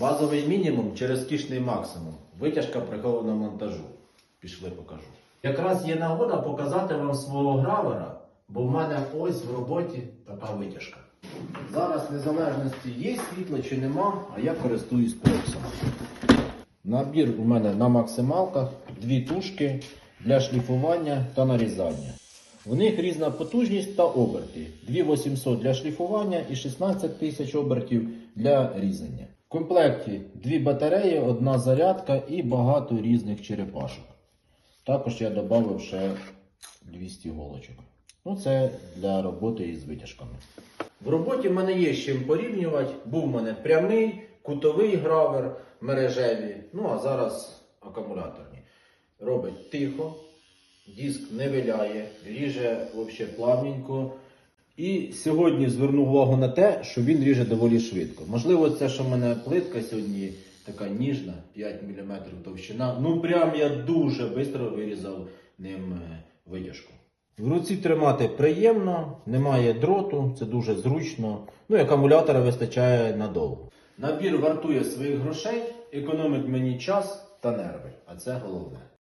Базовий мінімум через кішний максимум. Витяжка прихована монтажу. Пішли покажу. Якраз є нагода показати вам свого гравера, бо в мене ось в роботі така витяжка. Зараз незалежності є світло чи нема, а я користуюсь проксом. Набір у мене на максималках, дві тушки для шліфування та нарізання. В них різна потужність та оберти. 2800 для шліфування і 16 тисяч обертів для різання. В комплекті дві батареї, одна зарядка і багато різних черепашок. Також я додав ще 200 голочок. Ну, це для роботи із витяжками. В роботі в мене є з чим порівнювати. Був у мене прямий, кутовий гравер, мережеві, ну а зараз акумуляторні. Робить тихо, диск не виляє, ріже взагалі плавненько. І сьогодні звернув увагу на те, що він ріже доволі швидко. Можливо, це, що в мене плитка сьогодні така ніжна, 5 мм товщина. Ну прям я дуже швидко вирізав ним е, витяжку. В руці тримати приємно, немає дроту, це дуже зручно. Ну і акумулятора вистачає надовго. Набір вартує своїх грошей, економить мені час та нерви, а це головне.